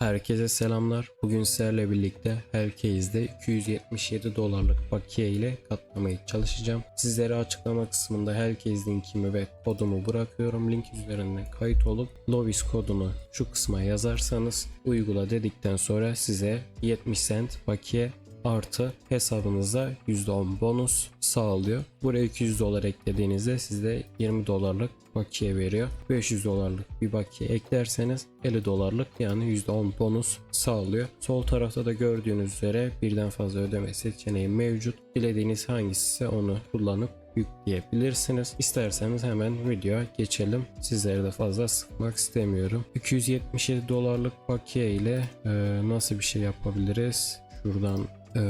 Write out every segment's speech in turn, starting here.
Herkese selamlar. Bugün sizlerle birlikte Herkes'de 277 dolarlık bakiye ile katlamaya çalışacağım. Sizlere açıklama kısmında Herkes linkimi ve kodumu bırakıyorum. Link üzerinden kayıt olup Lovis kodunu şu kısma yazarsanız uygula dedikten sonra size 70 cent bakiye artı hesabınıza %10 bonus sağlıyor. Buraya 200 dolar eklediğinizde size 20 dolarlık bakiye veriyor. 500 dolarlık bir bakiye eklerseniz 50 dolarlık yani %10 bonus sağlıyor. Sol tarafta da gördüğünüz üzere birden fazla ödeme seçeneği mevcut. Dilediğiniz hangisi ise onu kullanıp yükleyebilirsiniz. İsterseniz hemen videoya geçelim. Sizleri de fazla sıkmak istemiyorum. 277 dolarlık bakiye ile e, nasıl bir şey yapabiliriz? Şuradan e,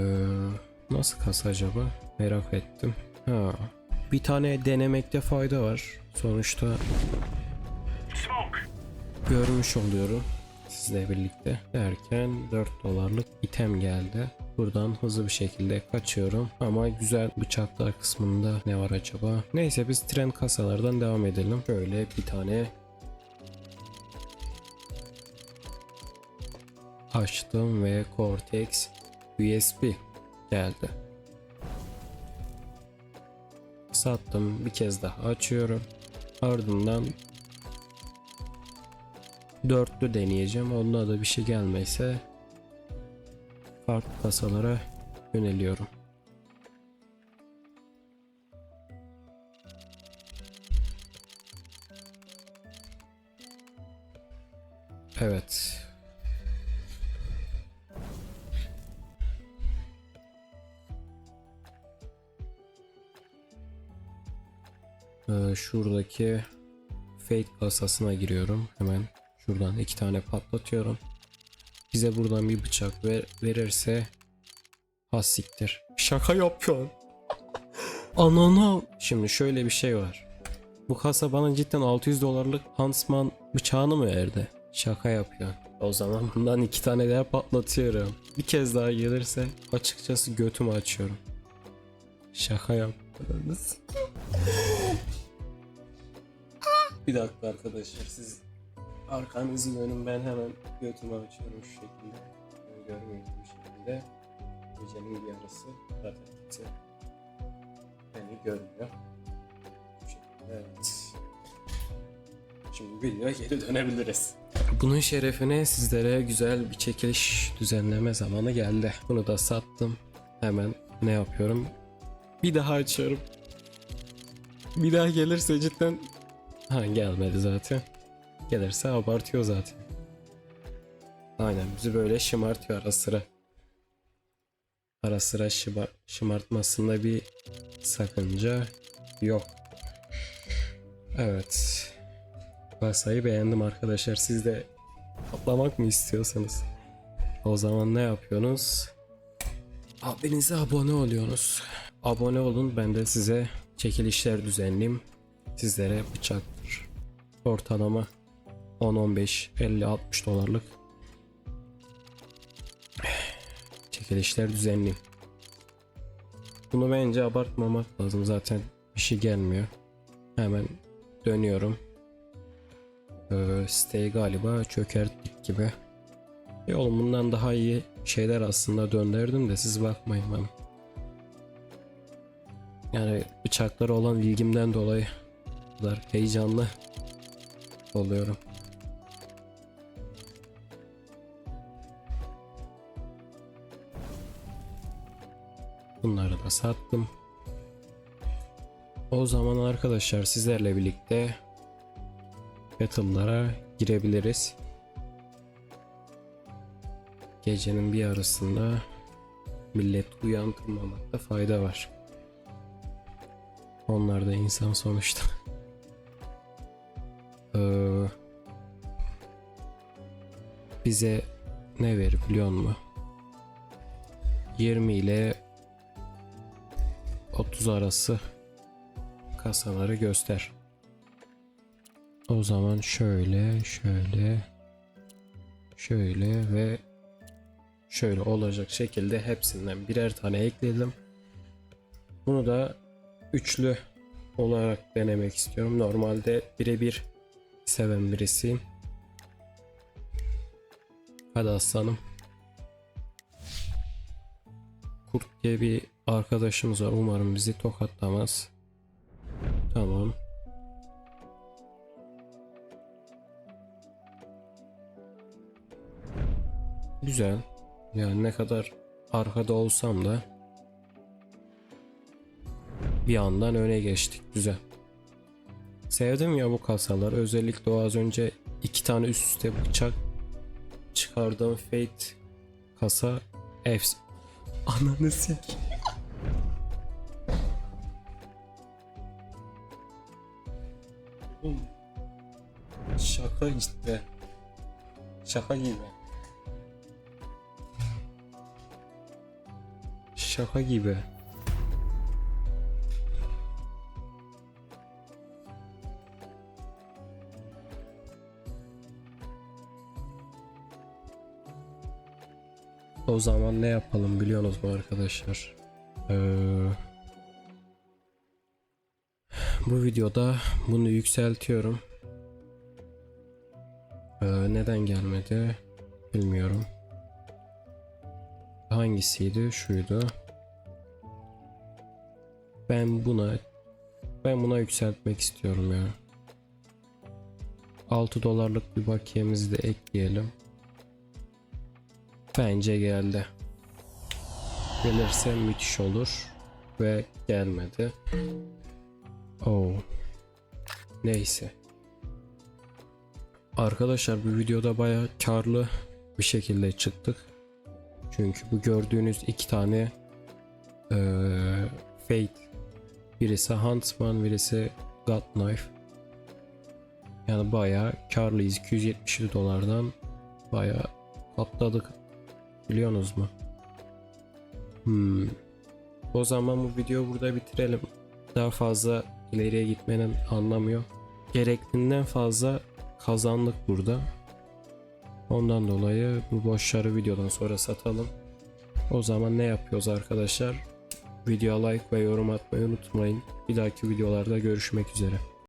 nasıl kasa acaba? Merak ettim. Ha. Bir tane denemekte fayda var. Sonuçta görmüş oluyorum sizle birlikte derken 4 dolarlık item geldi. Buradan hızlı bir şekilde kaçıyorum ama güzel bıçaklar kısmında ne var acaba? Neyse biz tren kasalardan devam edelim. Şöyle bir tane açtım ve Cortex USB geldi. Sattım bir kez daha açıyorum. Ardından dörtlü deneyeceğim. Onda da bir şey gelmezse farklı kasalara yöneliyorum. Evet. Ee, şuradaki fake kasasına giriyorum. Hemen şuradan iki tane patlatıyorum. Bize buradan bir bıçak ver, verirse has siktir. Şaka yapıyorsun. Anana. Şimdi şöyle bir şey var. Bu kasa bana cidden 600 dolarlık Huntsman bıçağını mı verdi? Şaka yapıyor. O zaman bundan iki tane daha patlatıyorum. Bir kez daha gelirse açıkçası götümü açıyorum. Şaka yaptınız. Bir dakika arkadaşlar siz arkanızı dönün ben hemen götümü açıyorum şu şekilde. Bu şekilde. Gecenin bir yarısı zaten kimse beni görmüyor. Bu şekilde evet. Şimdi videoya geri dönebiliriz. Bunun şerefine sizlere güzel bir çekiliş düzenleme zamanı geldi. Bunu da sattım. Hemen ne yapıyorum? Bir daha açıyorum. Bir daha gelirse cidden Ha gelmedi zaten. Gelirse abartıyor zaten. Aynen bizi böyle şımartıyor ara sıra. Ara sıra şıma- şımartmasında bir sakınca yok. Evet. Kasayı beğendim arkadaşlar. Siz de kaplamak mı istiyorsanız? O zaman ne yapıyorsunuz? Abinize abone oluyorsunuz. Abone olun ben de size çekilişler düzenleyeyim. Sizlere bıçaktır. Ortalama 10 15 50 60 dolarlık çekilişler düzenleyeyim. Bunu bence abartmamak lazım zaten bir şey gelmiyor. Hemen dönüyorum. Ee, siteyi galiba çökerttik gibi. E oğlum bundan daha iyi şeyler aslında döndürdüm de siz bakmayın bana. Yani bıçaklara olan ilgimden dolayı kadar heyecanlı oluyorum. Bunları da sattım. O zaman arkadaşlar sizlerle birlikte battle'lara girebiliriz. Gecenin bir arasında millet uyandırmamakta fayda var. Onlar da insan sonuçta. Ee, bize ne verir biliyor musun? 20 ile 30 arası kasaları göster. O zaman şöyle, şöyle, şöyle ve şöyle olacak şekilde hepsinden birer tane ekledim. Bunu da üçlü olarak denemek istiyorum. Normalde birebir seven birisiyim. Hadi aslanım. Kurt diye bir arkadaşımız var. Umarım bizi tokatlamaz. Tamam. Güzel. Yani ne kadar arkada olsam da bir yandan öne geçtik. Güzel. Sevdim ya bu kasalar. Özellikle o az önce iki tane üst üste bıçak çıkardığım Fate kasa efs Ananı sik. Şaka işte. Şaka gibi. Şaka gibi. O zaman ne yapalım biliyorsunuz mu arkadaşlar? Ee, bu videoda bunu yükseltiyorum. Ee, neden gelmedi bilmiyorum. Hangisiydi? Şuydu. Ben buna ben buna yükseltmek istiyorum ya. 6 dolarlık bir bakiyemizi de ekleyelim. Bence geldi. Gelirse müthiş olur. Ve gelmedi. Oh. Neyse. Arkadaşlar bu videoda baya karlı bir şekilde çıktık. Çünkü bu gördüğünüz iki tane eee Fate. Birisi Huntsman, birisi God Knife. Yani baya karlıyız. 270 dolardan baya atladık. Biliyorsunuz mu? Hmm. O zaman bu videoyu burada bitirelim. Daha fazla ileriye gitmenin anlamı yok. Gerektiğinden fazla kazandık burada. Ondan dolayı bu boşları videodan sonra satalım. O zaman ne yapıyoruz arkadaşlar? Video like ve yorum atmayı unutmayın. Bir dahaki videolarda görüşmek üzere.